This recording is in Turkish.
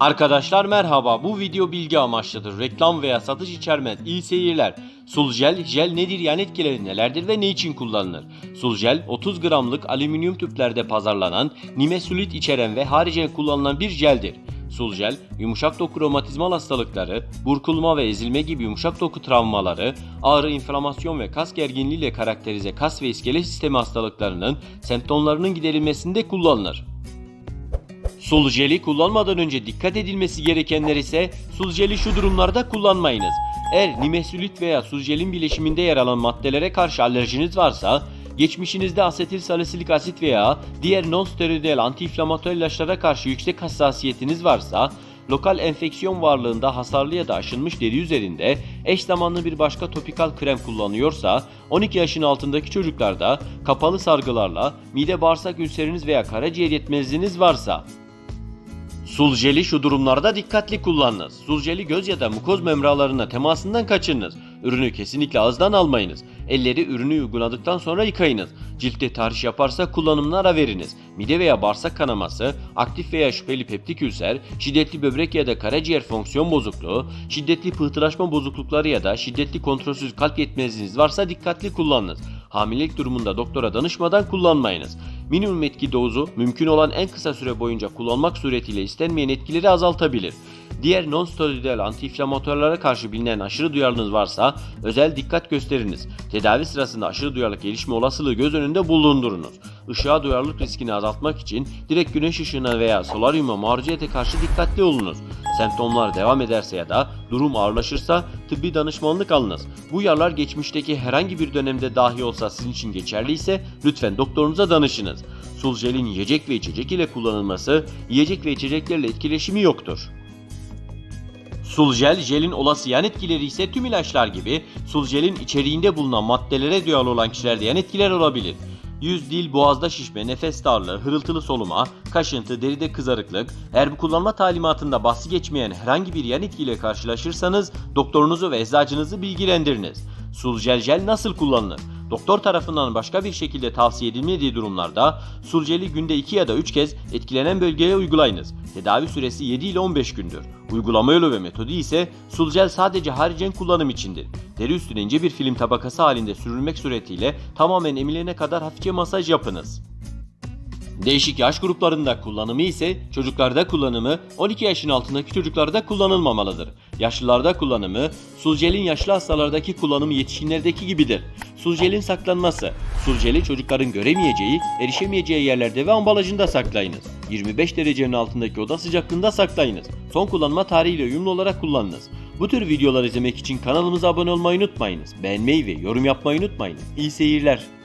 Arkadaşlar merhaba. Bu video bilgi amaçlıdır. Reklam veya satış içermez. İyi seyirler. Sulgel, jel nedir yan etkileri nelerdir ve ne için kullanılır? Sulgel 30 gramlık alüminyum tüplerde pazarlanan nimesulit içeren ve haricen kullanılan bir jeldir. Sulgel, yumuşak doku romatizmal hastalıkları, burkulma ve ezilme gibi yumuşak doku travmaları, ağrı, inflamasyon ve kas gerginliği ile karakterize kas ve iskelet sistemi hastalıklarının semptomlarının giderilmesinde kullanılır. Sulu jeli kullanmadan önce dikkat edilmesi gerekenler ise sulu jeli şu durumlarda kullanmayınız. Eğer nimesülit veya sulu jelin bileşiminde yer alan maddelere karşı alerjiniz varsa, geçmişinizde asetil salisilik asit veya diğer non-steroidal antiinflamatuar ilaçlara karşı yüksek hassasiyetiniz varsa, lokal enfeksiyon varlığında hasarlı ya da aşınmış deri üzerinde eş zamanlı bir başka topikal krem kullanıyorsa, 12 yaşın altındaki çocuklarda kapalı sargılarla mide bağırsak ülseriniz veya karaciğer yetmezliğiniz varsa, Sul jeli şu durumlarda dikkatli kullanınız. Sul jeli göz ya da mukoz membralarına temasından kaçınınız. Ürünü kesinlikle ağızdan almayınız. Elleri ürünü uyguladıktan sonra yıkayınız. Ciltte tahriş yaparsa kullanımına ara veriniz. Mide veya bağırsak kanaması, aktif veya şüpheli peptik ülser, şiddetli böbrek ya da karaciğer fonksiyon bozukluğu, şiddetli pıhtılaşma bozuklukları ya da şiddetli kontrolsüz kalp yetmezliğiniz varsa dikkatli kullanınız. Hamilelik durumunda doktora danışmadan kullanmayınız. Minimum etki dozu mümkün olan en kısa süre boyunca kullanmak suretiyle istenmeyen etkileri azaltabilir. Diğer non-steroidal antiinflamatuarlara karşı bilinen aşırı duyarlılığınız varsa özel dikkat gösteriniz. Tedavi sırasında aşırı duyarlılık gelişme olasılığı göz önünde bulundurunuz. Işığa duyarlılık riskini azaltmak için direkt güneş ışığına veya solaryuma maruziyete karşı dikkatli olunuz. Semptomlar devam ederse ya da durum ağırlaşırsa tıbbi danışmanlık alınız. Bu uyarılar geçmişteki herhangi bir dönemde dahi olsa sizin için geçerliyse lütfen doktorunuza danışınız. Sul jelin yiyecek ve içecek ile kullanılması, yiyecek ve içeceklerle etkileşimi yoktur. Sul jel, jelin olası yan etkileri ise tüm ilaçlar gibi sul jelin içeriğinde bulunan maddelere duyarlı olan kişilerde yan etkiler olabilir. Yüz, dil, boğazda şişme, nefes darlığı, hırıltılı soluma, kaşıntı, deride kızarıklık, eğer bu kullanma talimatında bahsi geçmeyen herhangi bir yan etkiyle karşılaşırsanız doktorunuzu ve eczacınızı bilgilendiriniz. Sul jel jel nasıl kullanılır? Doktor tarafından başka bir şekilde tavsiye edilmediği durumlarda sul jeli günde 2 ya da 3 kez etkilenen bölgeye uygulayınız. Tedavi süresi 7 ile 15 gündür. Uygulama yolu ve metodu ise sul jel sadece haricen kullanım içindir. Deri üstüne ince bir film tabakası halinde sürülmek suretiyle tamamen emilene kadar hafifçe masaj yapınız. Değişik yaş gruplarında kullanımı ise çocuklarda kullanımı 12 yaşın altındaki çocuklarda kullanılmamalıdır. Yaşlılarda kullanımı suljelin yaşlı hastalardaki kullanımı yetişkinlerdeki gibidir. Suljelin saklanması Suljeli çocukların göremeyeceği, erişemeyeceği yerlerde ve ambalajında saklayınız. 25 derecenin altındaki oda sıcaklığında saklayınız. Son kullanma tarihiyle uyumlu olarak kullanınız. Bu tür videolar izlemek için kanalımıza abone olmayı unutmayınız. Beğenmeyi ve yorum yapmayı unutmayınız. İyi seyirler.